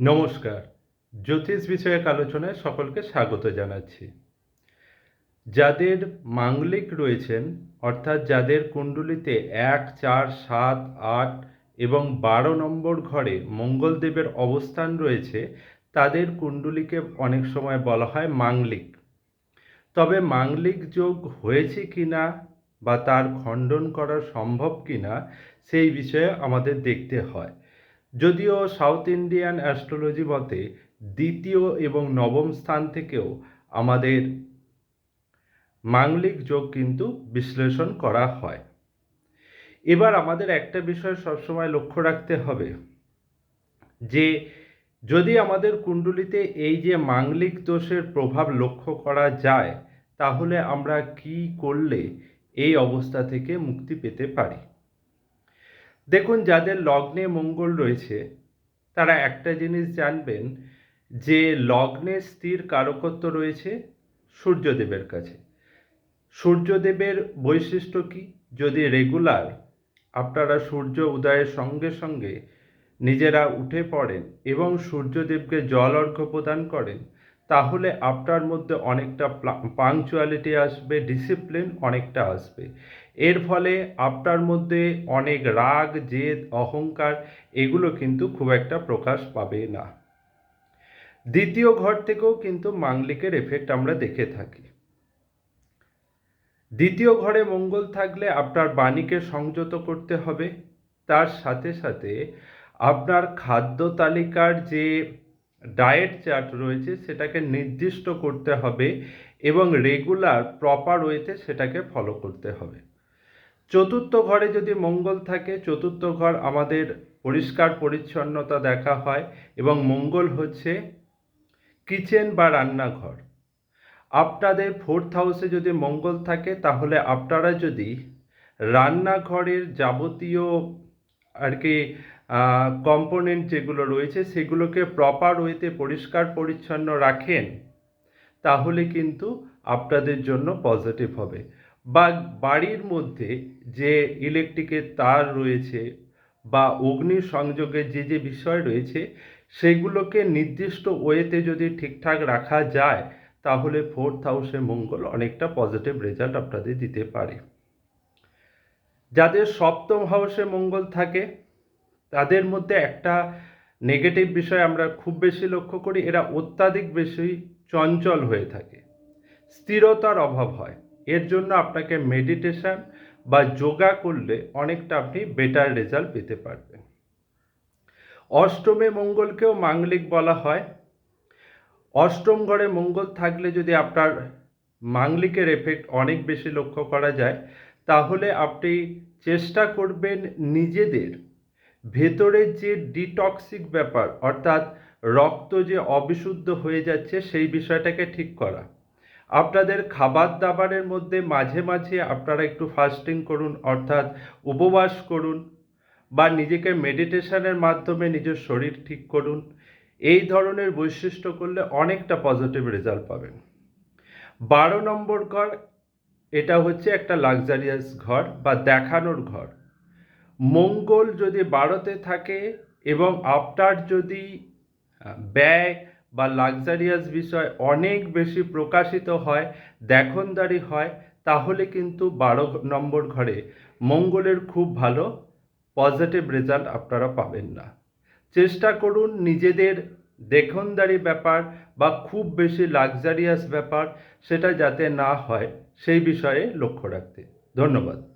নমস্কার। জ্যোতিষ বিষয়ক আলোচনায় সকলকে স্বাগত জানাচ্ছি। যাদের মাঙ্গলিক রয়েছেন, অর্থাৎ যাদের কুণ্ডলিতে এক, চার, সাত, আট এবং বারো নম্বর ঘরে মঙ্গলদেবের অবস্থান রয়েছে, তাদের কুণ্ডলিকে অনেক সময় বলা হয় মাঙ্গলিক। তবে মাঙ্গলিক যোগ হয়েছে কিনা বা তার খণ্ডন করা সম্ভব কিনা, সেই বিষয়ে আমাদের দেখতে হয়। যদিও সাউথ ইন্ডিয়ান অ্যাস্ট্রোলজি মতে দ্বিতীয় এবং নবম স্থান থেকেও আমাদের মাঙ্গলিক যোগ কিন্তু বিশ্লেষণ করা হয়। এবার আমাদের একটা বিষয় সবসময় লক্ষ্য রাখতে হবে, যে যদি আমাদের কুণ্ডলিতে এই যে মাঙ্গলিক দোষের প্রভাব লক্ষ্য করা যায়, তাহলে আমরা কি করলে এই অবস্থা থেকে মুক্তি পেতে পারি? দেখুন, যাদের লগ্নে মঙ্গল রয়েছে, তারা একটা জিনিস জানবেন, যে লগ্নে স্থির কারকত্ব রয়েছে সূর্যদেবের কাছে। সূর্যদেবের বৈশিষ্ট্য কি? যদি রেগুলার আপনারা সূর্য উদয়ের সঙ্গে সঙ্গে নিজেরা উঠে পড়েন এবং সূর্যদেবকে জল অর্ঘ্য প্রদান করেন, তাহলে আপনার মধ্যে অনেকটা পাংচুয়ালিটি আসবে ডিসিপ্লিন অনেকটা আসবে। এর ফলে আপনার মধ্যে অনেক রাগ, জেদ, অহংকার, এগুলো কিন্তু খুব একটা প্রকাশ পাবে না। দ্বিতীয় ঘর থেকেও কিন্তু মাংলিকের এফেক্ট আমরা দেখে থাকি। দ্বিতীয় ঘরে মঙ্গল থাকলে আপনার বাণীকে সংযত করতে হবে। তার সাথে সাথে আপনার খাদ্য তালিকার যে ডায়েট চার্ট রয়েছে, সেটাকে নির্দিষ্ট করতে হবে এবং রেগুলার, প্রপার ওয়েতে সেটাকে ফলো করতে হবে। চতুর্থ ঘরে যদি মঙ্গল থাকে, চতুর্থ ঘর আমাদের পরিষ্কার পরিচ্ছন্নতা দেখা হয় এবং মঙ্গল হচ্ছে কিচেন বা রান্নাঘর। আপনাদের ফোর্থ হাউসে যদি মঙ্গল থাকে, তাহলে আপনারা যদি রান্নাঘরের যাবতীয় আর কি কম্পোনেন্ট যেগুলো রয়েছে, সেগুলোকে প্রপার ওয়েতে পরিষ্কার পরিচ্ছন্ন রাখেন, তাহলে কিন্তু আপনাদের জন্য পজিটিভ হবে। বা বাড়ির মধ্যে যে ইলেকট্রিকের তার রয়েছে বা অগ্নি সংযোগের যে যে বিষয় রয়েছে, সেগুলোকে নির্দিষ্ট ওয়েতে যদি ঠিকঠাক রাখা যায়, তাহলে ফোর্থ হাউসে মঙ্গল অনেকটা পজিটিভ রেজাল্ট আপনাদের দিতে পারে। যাদের সপ্তম হাউসে মঙ্গল থাকে, তাদের মধ্যে একটা নেগেটিভ বিষয় আমরা খুব বেশি লক্ষ্য করি, এরা অত্যাধিক বেশি চঞ্চল হয়ে থাকে। স্থিরতার অভাব হয়। এর জন্য আপনাকে মেডিটেশন বা যোগা করলে অনেকটা আপনি বেটার রেজাল্ট পেতে পারবেন। অষ্টমে মঙ্গলকেও মাঙ্গলিক বলা হয়। অষ্টম ঘরে মঙ্গল থাকলে যদি আপনার মাঙ্গলিকের এফেক্ট অনেক বেশি লক্ষ্য করা যায়, তাহলে আপনি চেষ্টা করবেন নিজেদের ভেতরের যে ডিটক্সিক ব্যাপার, অর্থাৎ রক্ত যে অবিশুদ্ধ হয়ে যাচ্ছে, সেই বিষয়টাকে ঠিক করা। আপনাদের খাবার দাবারের মধ্যে মাঝে মাঝে আপনারা একটু ফাস্টিং করুন, অর্থাৎ উপবাস করুন বা নিজেকে মেডিটেশনের মাধ্যমে নিজের শরীর ঠিক করুন। এই ধরনের বৈশিষ্ট্য করলে অনেকটা পজিটিভ রেজাল্ট পাবেন। বারো নম্বর ঘর, এটা হচ্ছে একটা লাক্সারিয়াস ঘর বা দেখানোর ঘর। মঙ্গল যদি বারোতে থাকে এবং আপনার যদি ব্যয় বা লাক্সারিয়াস বিষয় অনেক বেশি প্রকাশিত হয়, দেখনদারি হয়, তাহলে কিন্তু বারো নম্বর ঘরে মঙ্গলের খুব ভালো পজিটিভ রেজাল্ট আপনারা পাবেন না। চেষ্টা করুন নিজেদের দেখনদারি ব্যাপার বা খুব বেশি লাক্সারিয়াস ব্যাপার সেটা যাতে না হয়, সেই বিষয়ে লক্ষ্য রাখতে। ধন্যবাদ।